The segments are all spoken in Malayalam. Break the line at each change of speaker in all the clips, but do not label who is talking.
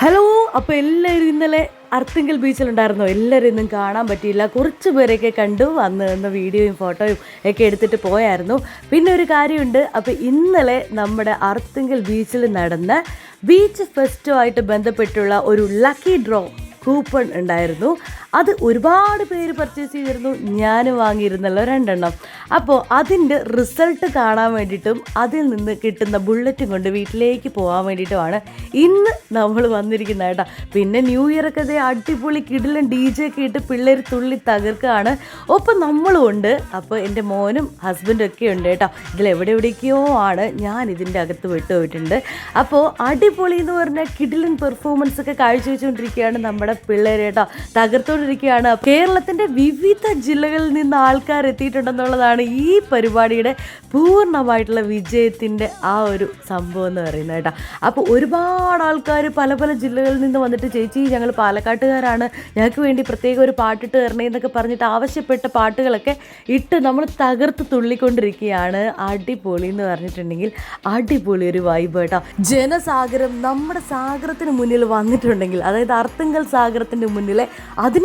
ഹലോ അപ്പോൾ എല്ലാവരും ഇന്നലെ അർത്തിങ്കൽ ബീച്ചിലുണ്ടായിരുന്നോ? എല്ലാവരും ഇന്നും കാണാൻ പറ്റിയില്ല. കുറച്ച് പേരെയൊക്കെ കണ്ടു വന്ന് നിന്ന് വീഡിയോയും ഫോട്ടോയും ഒക്കെ എടുത്തിട്ട് പോയായിരുന്നു. പിന്നെ ഒരു കാര്യമുണ്ട്. അപ്പോൾ ഇന്നലെ നമ്മുടെ അർത്തിങ്കൽ ബീച്ചിൽ നടന്ന ബീച്ച് ഫെസ്റ്റുമായിട്ട് ബന്ധപ്പെട്ടുള്ള ഒരു ലക്കി ഡ്രോ കൂപ്പൺ ഉണ്ടായിരുന്നു. അത് ഒരുപാട് പേര് പർച്ചേസ് ചെയ്തിരുന്നു. ഞാൻ വാങ്ങിയിരുന്നല്ലോ രണ്ടെണ്ണം. അപ്പോൾ അതിന്റെ റിസൾട്ട് കാണാൻ വേണ്ടിയിട്ടും അതിൽ നിന്ന് കിട്ടുന്ന ബുള്ളറ്റും കൊണ്ട് വീട്ടിലേക്ക് പോകാൻ വേണ്ടിയിട്ടുമാണ് ഇന്ന് നമ്മൾ വന്നിരിക്കുന്നത് കേട്ടോ. പിന്നെ ന്യൂ ഒക്കെ ദേ അടിപൊളി കിടിലും ഡി ജെ ഒക്കെ ഇട്ട് പിള്ളേർ തുള്ളി തകർക്കുകയാണ് ഒപ്പം നമ്മളും ഉണ്ട്. അപ്പോൾ എന്റെ മോനും ഹസ്ബൻഡും ഒക്കെ ഉണ്ട് കേട്ടോ. ഇതിൽ എവിടെ എവിടേക്കോ ആണ്. ഞാൻ ഇതിന്റെ അകത്ത് വിട്ടുപോയിട്ടുണ്ട് അപ്പോൾ അടിപൊളി എന്ന് പറഞ്ഞാൽ കിടിലൻ പെർഫോമൻസ് ഒക്കെ കാഴ്ചവെച്ചുകൊണ്ടിരിക്കുകയാണ് നമ്മുടെ പിള്ളേർ കേട്ടോ. തകർത്തുകൊണ്ടിരിക്കുകയാണ് കേരളത്തിന്റെ വിവിധ ജില്ലകളിൽ നിന്ന് ആൾക്കാർ എത്തിയിട്ടുണ്ടെന്നുള്ളതാണ് ഈ പരിപാടിയുടെ പൂർണമായിട്ടുള്ള വിജയത്തിന്റെ ആ ഒരു സംഭവം എന്ന് പറയുന്നത് കേട്ടോ. അപ്പോൾ ഒരുപാട് ആൾക്കാർ പല പല ജില്ലകളിൽ നിന്ന് വന്നിട്ട് ചേച്ചി ഞങ്ങൾ പാലക്കാട്ടുകാരാണ്. ഞങ്ങൾക്ക് വേണ്ടി പ്രത്യേക ഒരു പാട്ടിട്ട് തരണേന്നൊക്കെ പറഞ്ഞിട്ട് ആവശ്യപ്പെട്ട പാട്ടുകളൊക്കെ ഇട്ട് നമ്മൾ തകർത്ത് തുള്ളിക്കൊണ്ടിരിക്കുകയാണ്. അടിപൊളി എന്ന് പറഞ്ഞിട്ടുണ്ടെങ്കിൽ അടിപൊളി ഒരു വൈബ് കേട്ടോ. ജനസാഗരം നമ്മുടെ സാഗരത്തിന് മുന്നിൽ വന്നിട്ടുണ്ടെങ്കിൽ അതായത് അർത്തുങ്കൽ സാഗരത്തിന്റെ മുന്നിലെ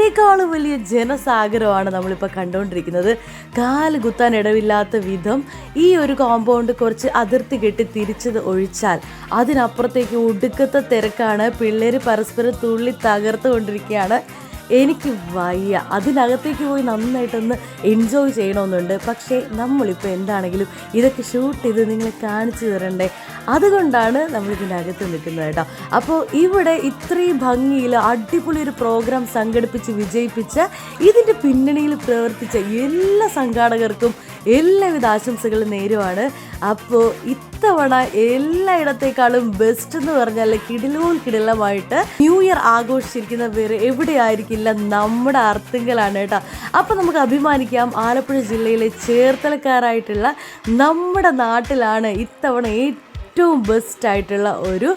അതിനേക്കാളും വലിയ ജനസാഗരമാണ് നമ്മളിപ്പോൾ കണ്ടുകൊണ്ടിരിക്കുന്നത് കാൽ കുത്താൻ ഇടവില്ലാത്ത വിധം ഈ ഒരു കോമ്പൗണ്ട് കുറച്ച് അതിർത്തി കെട്ടി തിരിച്ചത് ഒഴിച്ചാൽ അതിനപ്പുറത്തേക്ക് ഒടുക്കത്തെ തിരക്കാണ്. പിള്ളേർ പരസ്പരം തുള്ളി തകർത്തുകൊണ്ടിരിക്കുകയാണ്. എനിക്ക് വയ്യ. അതിനകത്തേക്ക് പോയി നന്നായിട്ടൊന്ന് എൻജോയ് ചെയ്യണമെന്നുണ്ട്. പക്ഷേ നമ്മളിപ്പോൾ എന്താണെങ്കിലും ഇതൊക്കെ ഷൂട്ട് ചെയ്ത് നിങ്ങളെ കാണിച്ചു തരണ്ടേ? അതുകൊണ്ടാണ് നമ്മൾ ഇതിനകത്ത് നിൽക്കുന്നത് കേട്ടോ. അപ്പോൾ ഇവിടെ ഇത്രയും ഭംഗിയിൽ അടിപൊളി ഒരു പ്രോഗ്രാം സംഘടിപ്പിച്ച് വിജയിപ്പിച്ച ഇതിന്റെ പിന്നണിയിൽ പ്രവർത്തിച്ച എല്ലാ സംഘാടകർക്കും എല്ലാവിധ ആശംസകളും നേരുവാണ്. അപ്പോൾ ഇത്തവണ എല്ലായിടത്തേക്കാളും ബെസ്റ്റ് എന്ന് പറഞ്ഞാൽ കിടിലോൻ കിടിലമായിട്ട് ന്യൂ ഇയർ ആഘോഷിച്ചിരിക്കുന്ന വേറെ എവിടെയായിരിക്കില്ല നമ്മുടെ അർത്തിങ്കലാണ് കേട്ടോ. അപ്പോൾ നമുക്ക് അഭിമാനിക്കാം. ആലപ്പുഴ ജില്ലയിലെ ചേർത്തലക്കാരായിട്ടുള്ള നമ്മുടെ നാട്ടിലാണ് ഇത്തവണ ഏറ്റവും ബെസ്റ്റ് ആയിട്ടുള്ള ഒരു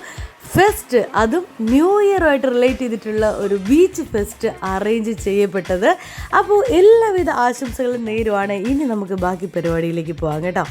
ഫെസ്റ്റ് അതും ന്യൂ ഇയറുമായിട്ട് റിലേറ്റ് ചെയ്തിട്ടുള്ള ഒരു ബീച്ച് ഫെസ്റ്റ് അറേഞ്ച് ചെയ്യപ്പെട്ടത്. അപ്പോൾ എല്ലാവിധ ആശംസകളും നേരുവാണ്. ഇനി നമുക്ക് ബാക്കി പരിപാടിയിലേക്ക് പോകാം കേട്ടോ.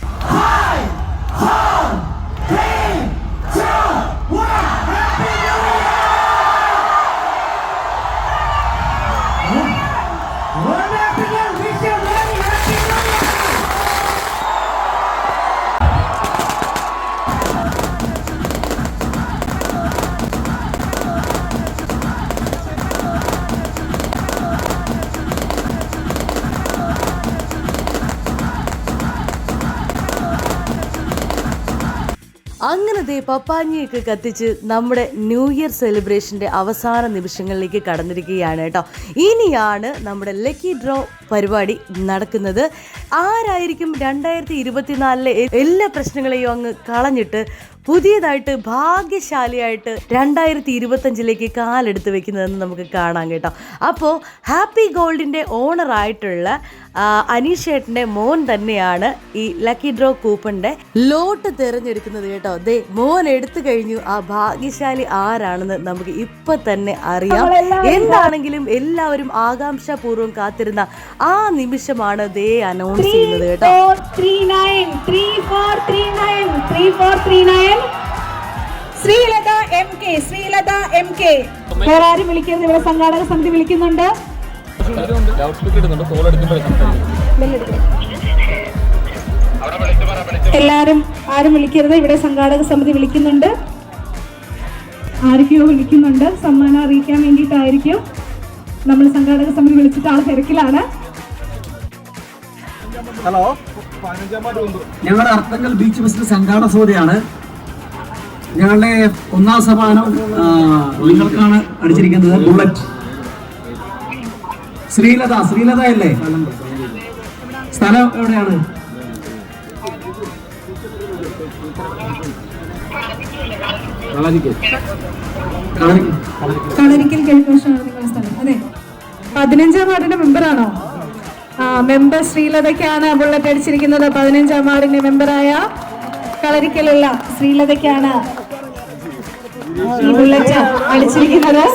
അങ്ങനെ ദേ പപ്പാഞ്ഞിയൊക്കെ കത്തിച്ച് നമ്മുടെ ന്യൂ ഇയർ സെലിബ്രേഷന്റെ അവസാന നിമിഷങ്ങളിലേക്ക് കടന്നിരിക്കുകയാണ് കേട്ടോ. ഇനിയാണ് നമ്മുടെ ലക്കി ഡ്രോ പരിപാടി നടക്കുന്നത്. ആരായിരിക്കും രണ്ടായിരത്തി ഇരുപത്തിനാലിലെ എല്ലാ പ്രശ്നങ്ങളെയും അങ്ങ് കളഞ്ഞിട്ട് പുതിയതായിട്ട് ഭാഗ്യശാലിയായിട്ട് രണ്ടായിരത്തി ഇരുപത്തഞ്ചിലേക്ക് കാലെടുത്ത് വെക്കുന്നതെന്ന് നമുക്ക് കാണാം കേട്ടോ. അപ്പോൾ ഹാപ്പി ഗോൾഡിന്റെ ഓണറായിട്ടുള്ള അനീഷേട്ടന്റെ മോൻ തന്നെയാണ് ഈ ലക്കി ഡ്രോ കൂപ്പണിന്റെ ലോട്ട് തിരഞ്ഞെടുക്കുന്നത് കേട്ടോ. ദേ മോൻ എടുത്തു കഴിഞ്ഞു. ആ ഭാഗ്യശാലി ആരാണെന്ന് നമുക്ക് ഇപ്പൊ തന്നെ അറിയാം. എന്താണെങ്കിലും എല്ലാവരും ആകാംക്ഷാപൂർവം കാത്തിരുന്ന ആ നിമിഷമാണ് ദേ അനൗൺസ് ചെയ്യുന്നത് കേട്ടോ.
Sreelatha M K Sreelatha M K വേറെ ആരും വിളിക്കരുത്. ഇവിടെ സംഘാടക സമിതി വിളിക്കുന്നുണ്ട്.
ലൗഡ് സ്പീക്കർ ഇടുന്നുണ്ട്. കോൾ എടുക്കുമ്പോഴേ സംസാരിക്കും.
എല്ലാരും ആരും വിളിക്കരുത്. ഇവിടെ സംഘാടക സമിതി വിളിക്കുന്നുണ്ട്. ആരൊക്കെയോ വിളിക്കുന്നുണ്ട്. സമ്മാനം അറിയിക്കാൻ വേണ്ടിയിട്ടായിരിക്കും. നമ്മൾ സംഘാടക സമിതി വിളിച്ചിട്ട് ആൾ തിരക്കിലാണ്.
ഹലോ.
ഞങ്ങളുടെ അർത്ഥങ്ങൾ ബീച്ച് ഫെസ്റ്റ് സംഘാടക സമിതിയാണ്. ഞങ്ങളുടെ ഒന്നാം സമ്മാനം നിങ്ങൾക്കാണ് അടിച്ചിരിക്കുന്നത്. ബുള്ളറ്റ് ശ്രീലത ശ്രീലത അല്ലേ? സ്ഥലം എവിടെയാണ്? കളരി-
കളരിക്കൽ. കിഴക്കോശാണ് നിങ്ങളുടെ സ്ഥലം അതെ പതിനഞ്ചാം വാർഡിന്റെ മെമ്പറാണോ? ആ മെമ്പർ ശ്രീലതയ്ക്കാണ് ബുള്ളറ്റ് അടിച്ചിരിക്കുന്നത്. പതിനഞ്ചാം വാർഡിന്റെ മെമ്പറായ കളരിക്കലുള്ള ശ്രീലതയ്ക്കാണ്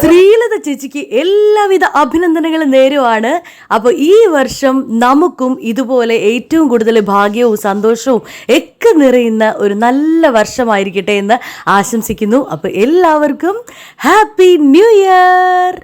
ശ്രീലത ചേച്ചിക്ക് എല്ലാവിധ അഭിനന്ദനങ്ങളും നേരുവാണ്. അപ്പോൾ ഈ വർഷം നമുക്കും ഇതുപോലെ ഏറ്റവും കൂടുതൽ ഭാഗ്യവും സന്തോഷവും ഒക്കെ നിറയുന്ന ഒരു നല്ല വർഷമായിരിക്കട്ടെ എന്ന് ആശംസിക്കുന്നു. അപ്പോൾ എല്ലാവർക്കും ഹാപ്പി ന്യൂ ഇയർ!